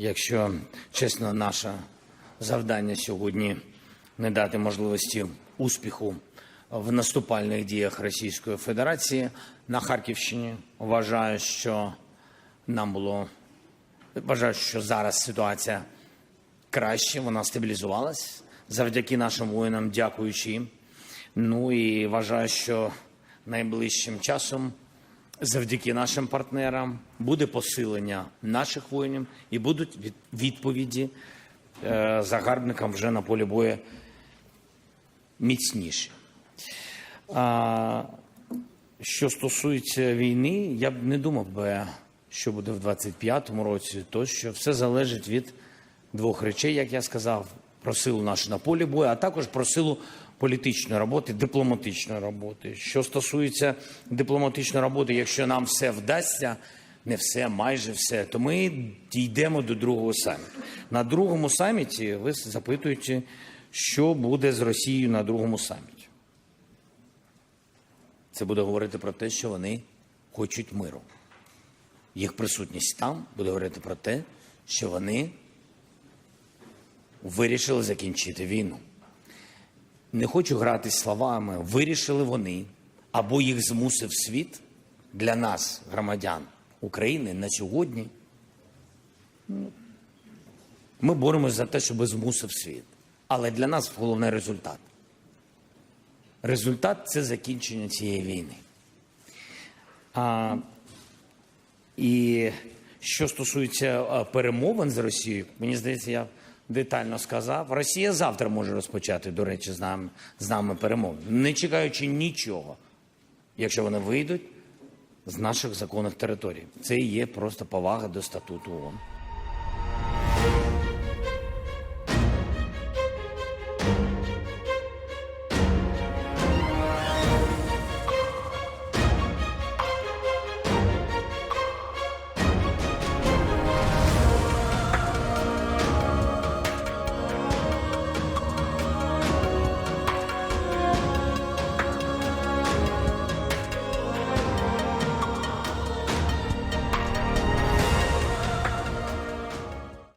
Якщо чесно, наше завдання сьогодні не дати можливості успіху в наступальних діях Російської Федерації на Харківщині, вважаю, що нам було вважаю, що зараз ситуація краще, вона стабілізувалась завдяки нашим воїнам, дякуючи їм. Ну і вважаю, що найближчим часом, завдяки нашим партнерам, буде посилення наших воїнів і будуть від- відповіді е, загарбникам вже на полі бою міцніші. Що стосується війни, я б не думав би, що буде в 25-му році, то що все залежить від двох речей, як я сказав, про силу нашу на полі бою, а також про силу політичної роботи, дипломатичної роботи. Що стосується дипломатичної роботи, якщо нам все вдасться, не все, майже все, то ми дійдемо до другого саміту. На другому саміті ви запитуєте, що буде з Росією на другому саміті. Це буде говорити про те, що вони хочуть миру. Їх присутність там буде говорити про те, що вони вирішили закінчити війну. Не хочу грати словами. Вирішили вони, або їх змусив світ для нас, громадян України, на сьогодні. Ну, Ми боремося за те, щоб змусив світ. Але для нас головний результат. Результат це закінчення цієї війни. А, і що стосується перемовин з Росією, мені здається, я детально сказав. Росія завтра може розпочати, до речі, з нами, з нами перемовини, не чекаючи нічого, якщо вони вийдуть з наших законних територій. Це і є просто повага до статуту ООН.